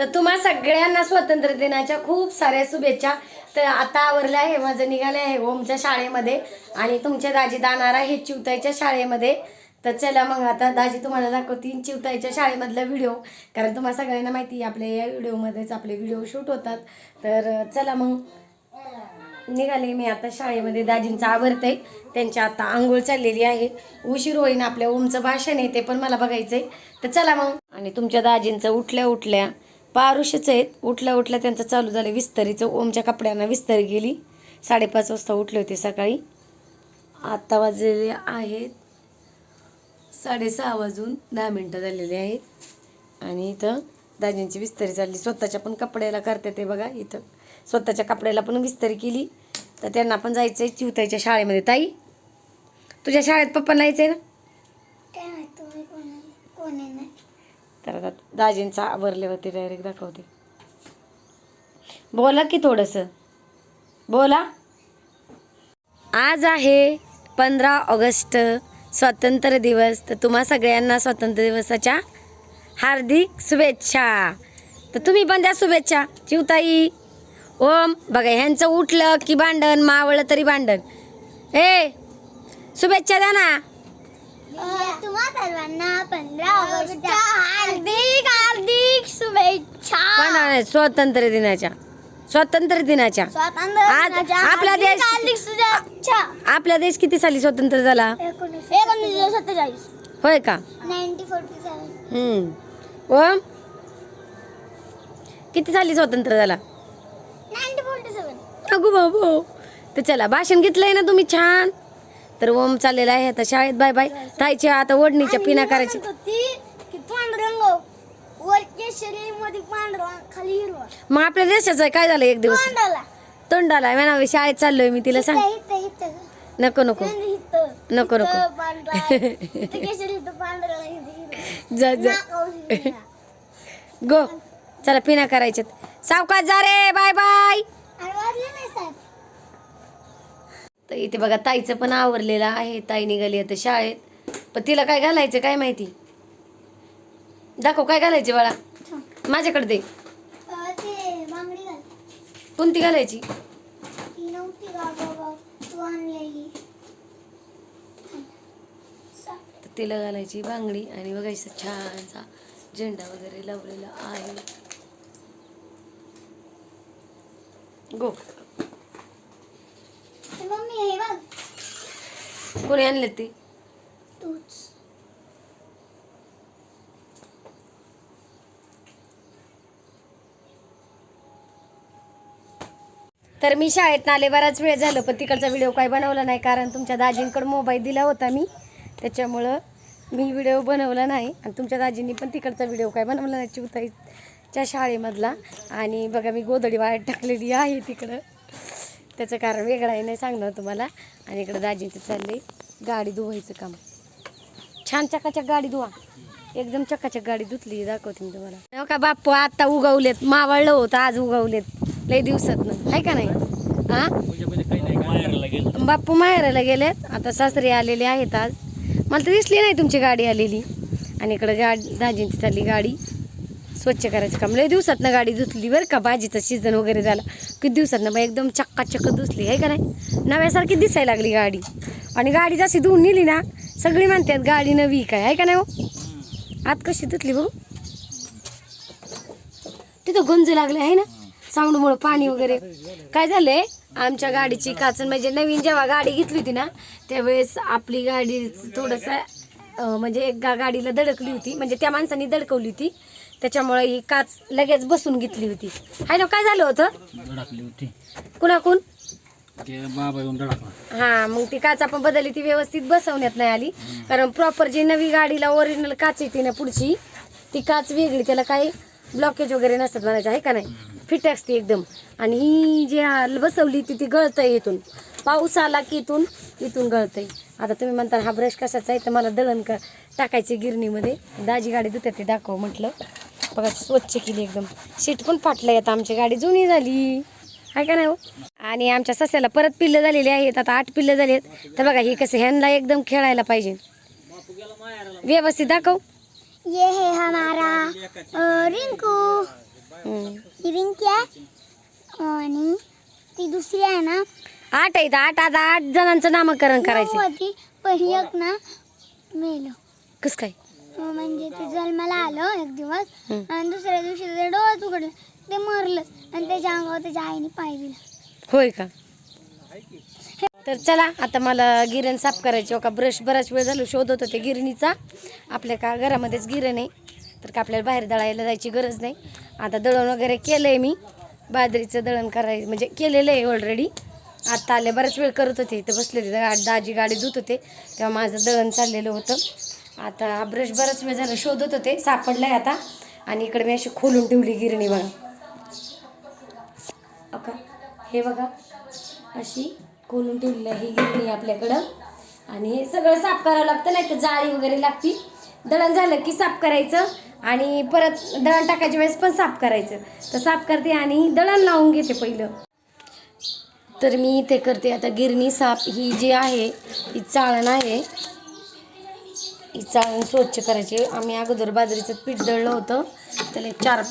तर तुम्हा सगळ्यांना स्वातंत्र्य दिनाच्या खूप साऱ्या शुभेच्छा. तर आता आवरलं आहे माझं निघाले आहे ओमच्या शाळेमध्ये आणि तुमच्या दाजी दानारा आहे चिवताईच्या शाळेमध्ये. तर चला मग आता दाजी तुम्हाला दाखवतील चिवताईच्या शाळेमधला व्हिडिओ. कारण तुम्हाला सगळ्यांना माहिती आहे आपल्या या व्हिडिओमध्येच आपले व्हिडिओ शूट होतात. तर चला मग निघाले मी आता शाळेमध्ये. दाजींचं आवडतंय त्यांची आता आंघोळ चाललेली आहे. उशीर होईन आपल्या ओमचं भाषण आहे ते पण मला बघायचं आहे तर चला मग. आणि तुमच्या दाजींचं उठल्या उठल्या पारुषच आहेत. उठल्या उठल्या त्यांचं चालू झालं विस्तरीचं. ओमच्या कपड्यांना विस्तरी गेली. साडेपाच वाजता उठले होते सकाळी. आत्ता वाजलेले आहेत. साडेसहा वाजून दहा मिनटं झालेली आहेत. आणि इथं दाजींची विस्तरी चालली. स्वतःच्या पण कपड्याला करते ते बघा इथं. स्वतःच्या कपड्याला पण विस्तरी केली. तर त्यांना पण जायचं आहे चिवताईच्या शाळेमध्ये. ताई तुझ्या शाळेत पप्पा यायचंय आहे ना नाही. तर आता दाजींचा आवरले होते डायरेक्ट दाखवते. बोला की थोडंसं. बोला. आज आहे पंधरा ऑगस्ट स्वातंत्र्य दिवस. तर तुम्हा सगळ्यांना स्वातंत्र्य दिवसाच्या हार्दिक शुभेच्छा. तर तुम्ही पण द्या शुभेच्छा. चिवताई ओम. बघा ह्यांचं उठलं की भांडण मावळलं तरी भांडण. ए शुभेच्छा द्या ना. तुम्हा सर्वांना पंधरा ऑगस्टच्या हार्दिक हार्दिक शुभेच्छा. पण स्वातंत्र्य दिनाच्या. स्वातंत्र्य दिनाच्या. स्वातंत्र्य आज दिनाच्या आपला हार्दिक देश- हार्दिक शुभेच्छा. आपला देश किती साली स्वतंत्र झाला? एकोणीसशे सत्तेचाळीस. होय का? Ninety forty seven. हम्म. ओम किती साली स्वतंत्र झाला? Ninety forty seven. अगो बाबू. तर चला भाषण घेतलंय ना तुम्ही छान. तर ओम चाललेला आहे आता शाळेत. Bye bye. ताईच्या आता ओढणीच्या पिना करायच्या की पांढरंग वर केशरी मध्ये पांढरा खाली हिरवा. मग आपल्या देशाचं काय झालं एक दिवस? तोंडाला. म्हणा शाळेत चाललोय मी तिला सांग. नको नको. नको, नको. जा जा. गो. चला पिना करायच्यात. सावकाश जा रे. बाय बाय आणि वाजले नाही साहेब तर इथे बघा ताईचं पण आवरलेलं आहे. ताई निघाली आता शाळेत. पण तिला काय घालायचं काय माहिती? दाखव काय घालायचे बाळा? माझ्याकडे दे. कोणती घालायची? तिला घालायची बांगडी आणि बघायचं छानसा झेंडा वगैरे लावलेला आहे. गो. मम्मी हे बघ. कोणी आणले ते? तूच. तर मी शाळेत आले बराच वेळ झालं पण तिकडचा व्हिडिओ काही बनवला नाही कारण तुमच्या दाजींकडे मोबाईल दिला होता मी. त्याच्यामुळं मी व्हिडिओ बनवला नाही. आणि तुमच्या दाजींनी पण तिकडचा व्हिडिओ काय बनवला नाही चिवताईच्या शाळेमधला. आणि बघा मी गोधडी वाळत टाकलेली आहे तिकडं. त्याचं कारण वेगळं आहे नाही सांगणार तुम्हाला. आणि इकडं दाजींचं चालले गाडी धुवायचं काम. छान चकाचक गाडी धुवा. एकदम चकाचक गाडी धुतली दाखवते मी तुम्हाला. हो का बाप्पू आता उगवलेत. मावळलं होतं आज उगवलेत. लय दिवसात आहे का नाही? हा बाप्पू माहेराला गेलेत. आता सासरे आलेले आहेत आज. मला तर दिसली नाही तुमची गाडी आलेली. आणि इकडं गाडी दाजींची चालली गाडी. स्वच्छ करायचं काम. लय दिवसात ना गाडी धुतली बरं का भाजीचं सीझन वगैरे झाला. किती दिवसात ना एकदम चक्काचक्क धुतली आहे का नाही? नव्यासारखी दिसायला लागली गाडी. आणि गाडी जशी धुवून नेली ना सगळी म्हणतात गाडी नवी काय आहे का नाही हो? आत कशी धुतली भाऊ तिथं गंज लागले आहे ना? साऊंडमुळं पाणी वगैरे. काय झालंय? आमच्या गाडीची काचन म्हणजे नवीन जेव्हा गाडी घेतली होती ना त्यावेळेस आपली गाडी थोडंसं म्हणजे एक गाडीला दडकली होती. म्हणजे त्या माणसाने दडकवली होती. त्याच्यामुळे ही काच लगेच बसून घेतली होती. हाय ना काय झालं होतं? धडकली होती. कुणाकून? ते बाबा येऊन धडकला. हा मग ती काच आपण बदलली ती व्यवस्थित बसवण्यात नाही आली. कारण प्रॉपर जी नवी गाडीला ओरिजिनल काच येते ना पुढची ती काच वेगळी त्याला काही ब्लॉकेज वगैरे नसतात म्हणायचं आहे का नाही? फिट असते एकदम. आणि ही जी हा बसवली ती ती गळतंय इथून. पाऊस आला की इथून इथून गळतंय. आता तुम्ही म्हणता हा ब्रश कशाचा आहे? तर मला दळण का टाकायचे गिरणीमध्ये. दाजी गाडी धुते ते दाखव म्हटलं. बघा स्वच्छ केली एकदम. सीट पण फाटलंय आता आमची गाडी जुनी झाली. आहे का नाही हो? आणि आमच्या सस्याला परत पिल्लं झालेली आहेत आता आठ पिल्लं झाली आहेत. तर बघा ही कसं ह्यांना एकदम खेळायला पाहिजे. व्यवस्थित दाखव. ये है हमारा रिंकू. रिंकी आहे आणि ती दुसरी आहे ना. आठ आहेत आठ. आता आठ जणांचं नामकरण करायचं पहिली एक ना मेलं. कस काय? म्हणजे ते जन्माला आलं एक दिवस हं. आणि दुसऱ्या दिवशी ते डोळ्यात उघडलं ते मरलंच आणि त्याच्या अंगावर त्याच्या आईने पाय दिला. होय का? तर चला आता मला गिरण साफ करायची का ब्रश बराच वेळ झालो शोधत होते गिरणीचा. आपल्या का घरामध्येच गिरण आहे तर का आपल्याला बाहेर दळायला जायची गरज नाही. आता दळण वगैरे केलं आहे मी बाजरीचं दळण करायचं म्हणजे केलेलं आहे ऑलरेडी आत्ता आले बराच वेळ करत होते इथं बसले होते गा- दाजी गाडी धुत होते तेव्हा माझं दळण चाललेलं होतं. आता ब्रश बराच वेळ झालं शोधत होते सापडलं आहे आता. आणि इकडे मी अशी खोलून ठेवली गिरणी बघा. अका हे बघा अशी खोलून ठेवलेली आहे ही गिरणी आपल्याकडं. आणि हे सगळं साफ करावं लागतं नाही तर जाळी वगैरे लागती दळण झालं की साफ करायचं. आणि परत दळण टाकायच्या वेळेस पण साफ करायचं. तर साफ करते आणि दळण लावून घेते पहिलं. तर मी इथे करते आता गिरणी साफ ही जी आहे ही चाळण आहे. ही चाळण स्वच्छ करायची. आम्ही अगोदर बाजरीचं पीठ दळलं होतं. त्याला चार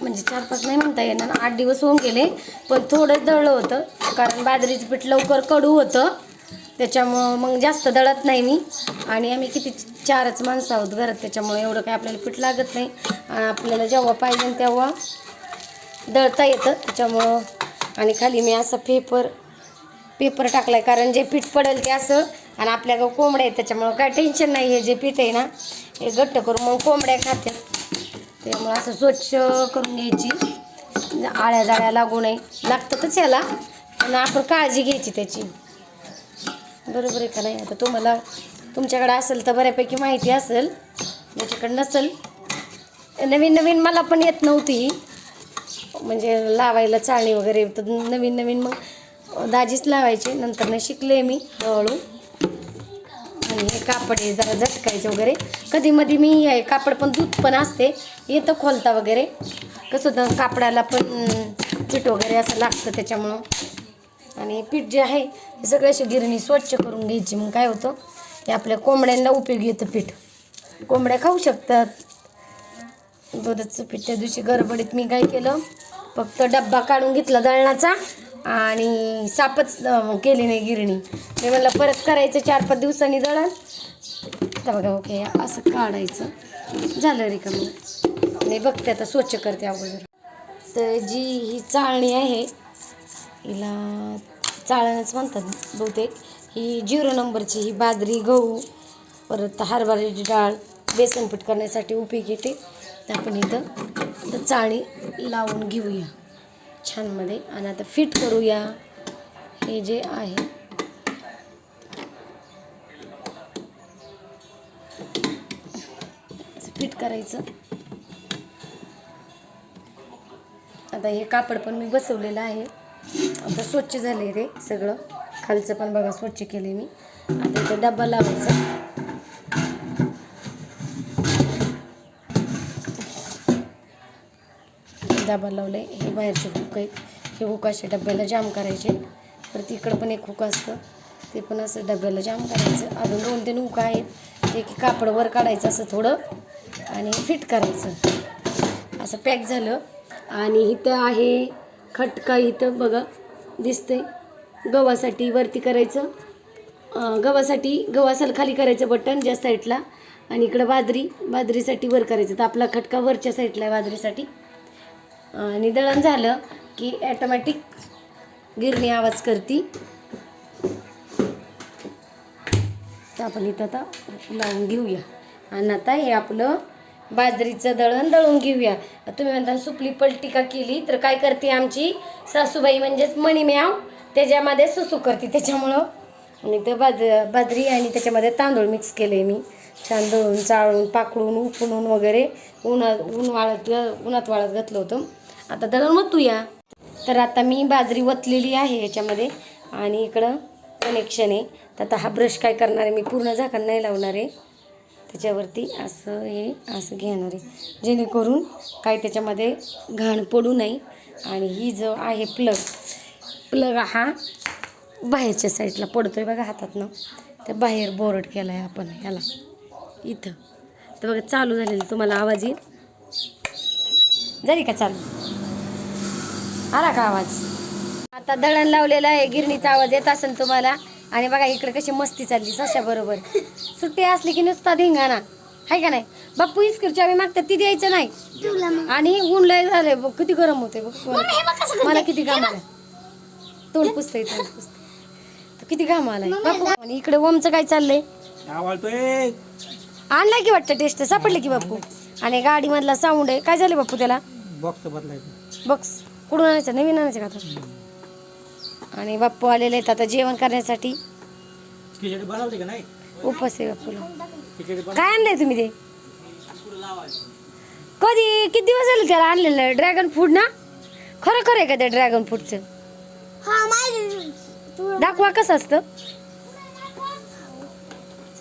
म्हणजे चार पाच नाही म्हणता येणार आठ दिवस होऊन गेले. पण थोडंच दळलं होतं. कारण बाजरीचं पीठ लवकर कडू होतं. त्याच्यामुळं मग जास्त दळत नाही मी. आणि आम्ही किती चारच माणसं आहोत घरात. त्याच्यामुळे एवढं काही आपल्याला पीठ लागत नाही. आणि आपल्याला जेव्हा पाहिजे तेव्हा दळता येतं. त्याच्यामुळं आणि खाली मी असं पेपर पेपर टाकलाय कारण जे पीठ पडेल ते असं आणि आपल्याकडं कोंबड्या आहेत त्याच्यामुळं काय टेन्शन नाही हे जे पीठ आहे ना हे घट्ट करून मग कोंबड्या खात्यात. त्यामुळं असं स्वच्छ करून घ्यायची. आळ्या जाळ्या लागू नये. लागतातच याला आणि आपण काळजी घ्यायची त्याची. बरोबर आहे का नाही? आता तुम्हाला तुमच्याकडे असेल तर बऱ्यापैकी माहिती असेल. ज्याच्याकडे नसेल. नवीन नवीन मला पण येत नव्हती. म्हणजे लावायला चाळणी वगैरे तर नवीन नवीन मग दाजीच लावायचे. नंतर न शिकले मी हळूहळू आणि हे कापड हे जरा झटकायचे वगैरे. कधीमध्ये मी कापड पण दूध पण असते. येतं खोलता वगैरे. कसं होतं कापडाला पण पीठ वगैरे असं लागतं त्याच्यामुळं. आणि पीठ जे आहे हे सगळे अशी गिरणी स्वच्छ करून घ्यायची. मग काय होतं ते आपल्या कोंबड्यांना उपयोगी येतं पीठ. कोंबड्या खाऊ शकतात. दुधाचं पीठ त्या दिवशी गडबडीत मी काय केलं फक्त डब्बा काढून घेतला दळणाचा. आणि सापच केली नाही गिरणी. मी म्हणलं परत करायचं चार पाच दिवसांनी दळण. तर बघा ओके असं काढायचं. झालं रे रिकामं. आणि बघते आता स्वच्छ करते अगोदर. तर जी ही चाळणी आहे हिला चाळणच म्हणतात बहुतेक. ही झिरो नंबरची ही बाजरी गहू परत हरभऱ्याची डाळ बेसन पीठ करण्यासाठी उपयोगी येते. तर आपण इथं तर चाळणी लावून घेऊया. छानमध्ये. आणि आता फिट करूया. हे जे आहे. फिट करायचं. आता हे कापड पण मी बसवलेलं आहे. आता स्वच्छ झाले ते सगळं. खालचं पण बघा स्वच्छ केले मी. आता इथे डब्बा लावायचा. डबा आहे हे बाहेरचे हुक आहेत. हे हुक असे डब्याला जाम करायचे. परत इकडं पण एक हुक असतं. ते पण असं डब्याला जाम करायचं. अजून दोन तीन हुक आहेत. एक कापड वर काढायचं असं थोडं आणि फिट करायचं. असं पॅक झालं. आणि इथं आहे खटका इथं बघा. दिसते गव्हासाठी वरती करायचं. गव्हासाठी गव्हासाला खाली करायचं बटन ज्या साईडला आणि इकडं बाजरी. बाजरीसाठी वर करायचं. तर आपला खटका वरच्या साईडला आहे बाजरीसाठी. आणि दळण झालं की ॲटोमॅटिक गिरणी आवाज करती. तर आपण इथं आता लावून घेऊया. आणि आता हे आपलं बाजरीचं दळण दळून घेऊया. तुम्ही म्हणता सुपली पलटी का केली? तर काय करते आमची सासूबाई म्हणजेच मणिम्याव त्याच्यामध्ये सुसू करते. त्याच्यामुळं आणि तर बाज बाजरी आणि त्याच्यामध्ये तांदूळ मिक्स केले मी. छान दळून चाळून पाकडून उकळून वगैरे उन्हा ऊन वाळत उन्हात वाळत घातलं होतं. आता त्याला मग या तर आता मी बाजरी वतलेली आहे याच्यामध्ये आणि इकडं कनेक्शन आहे. तर आता हा ब्रश काय करणार आहे? मी पूर्ण झाकण नाही लावणार आहे. त्याच्यावरती असं हे असं घेणार आहे. जेणेकरून काय त्याच्यामध्ये घाण पडू नये. आणि ही जो आहे प्लग प्लग हा बाहेरच्या साईडला आहे बघा हातातनं. त्या बाहेर बोरट केला आहे आपण ह्याला. इथं. तर बघा चालू झालेलं. तुम्हाला आवाज येईल? झाली का चालू? आला का आवाज? आता दळण लावलेलं आहे गिरणीचा आवाज येत असेल तुम्हाला. आणि बघा इकडे कशी मस्ती चालली सशा बरोबर. सुट्टी असली की नुसता धिंगाणा. हाय का नाही? बाप्पू इस्किरची आम्ही मागतात ती द्यायचं नाही. आणि ऊन लय झालंय बघ किती गरम होते बघ हे. मला किती घाम आला तोंड पुसतंय तोंड पुसतंय. किती घाम आलाय. बापू आणि इकडे ओमचं काय चाललंय? आणलाय की वाटतं टेस्ट? सापडले की बापू आणि गाडी मधला साऊंड आहे. काय झालं बापू त्याला? बॉक्स बदलायचं. बॉक्स. कुठून आणायचं? नवीन आणायचं का आता? आणि बाप्पू आलेले आहेत आता जेवण करण्यासाठी. खिचडी बनवली का नाही? उपवास आहे बाप्पूला. खिचडी बन काय आणलंय तुम्ही ते? कधी किती दिवस झाले त्याला आणलेलं? ड्रॅगन फ्रूट ना? खरं खरं आहे का ते ड्रॅगन फ्रूटचं हा माहिती तू दाखवा कसं असतं.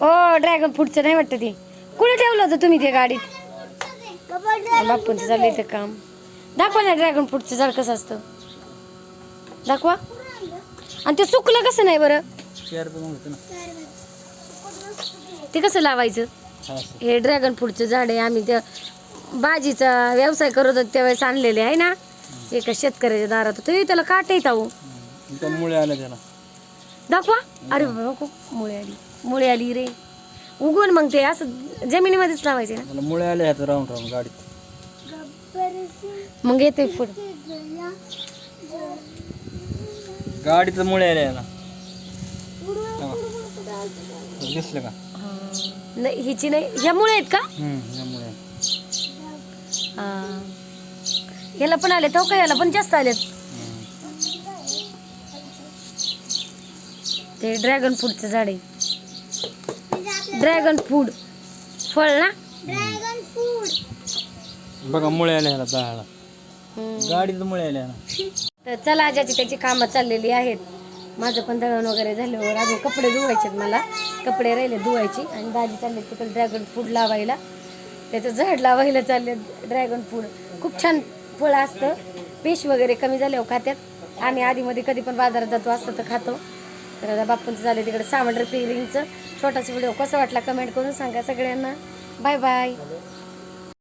ओ ड्रॅगन फ्रूटचं नाही वाटतं ते. कुठे ठेवलं होतं तुम्ही ते गाडीत? बाबा ड्रॅगन बापूंचं चाललं इथं काम. दाखवा ना ड्रॅगन फ्रूटचं झाड कसं असतं. दाखवा. आणि ते सुकलं कसं नाही बरं? ते कसं लावायचं? हा, ड्रॅगन फ्रूटचं झाड आहे. आम्ही त्या भाजीचा व्यवसाय करत होतो त्यावेळेस आणलेले आहे ना. एका शेतकऱ्याच्या दारात होतं. त्याला काट येत आहो मुळे आलं त्याला. दाखवा. अरे बाबा मुळे आली. मुळे आली रे. उगवून मग ते असं जमिनीमध्येच लावायचे ना. मुळे आले राऊंड राऊंड गाडीत. मग येते पुढं. गाडीत मुळे आले याला दिसलं का? नाही हिची नाही. ह्या मुळे आहेत का? हम्म यामुळे हा. याला पण आले तो का? याला पण जास्त आलेत. हम्म. ते ड्रॅगन फ्रूटचं झाड आहे. Dragon fruit. फळ ना? बघा मुळे आले ह्याला हम्म. गाडीत मुळे आले ह्याला. तर चला आजाची त्याची कामं चाललेली आहेत. माझं पण दळण वगैरे झाल्यावर अजून कपडे धुवायचे मला. कपडे राहिले धुवायची आणि दाजी चालले तिकडे ड्रॅगन फ्रूट लावायला. त्याचं झाड लावायला चालले ड्रॅगन फ्रूट खूप छान फळ असतं. पेश वगैरे कमी झाल्यावर खात्यात. आम्ही आधीमध्ये कधी पण बाजारात जातो असतं तर खातो. तर आता बाप्पूंचं झालं तिकडे सावंडर पिलिंगचं छोटासा व्हिडिओ कसा वाटला कमेंट करून सांगा सगळ्यांना. Bye bye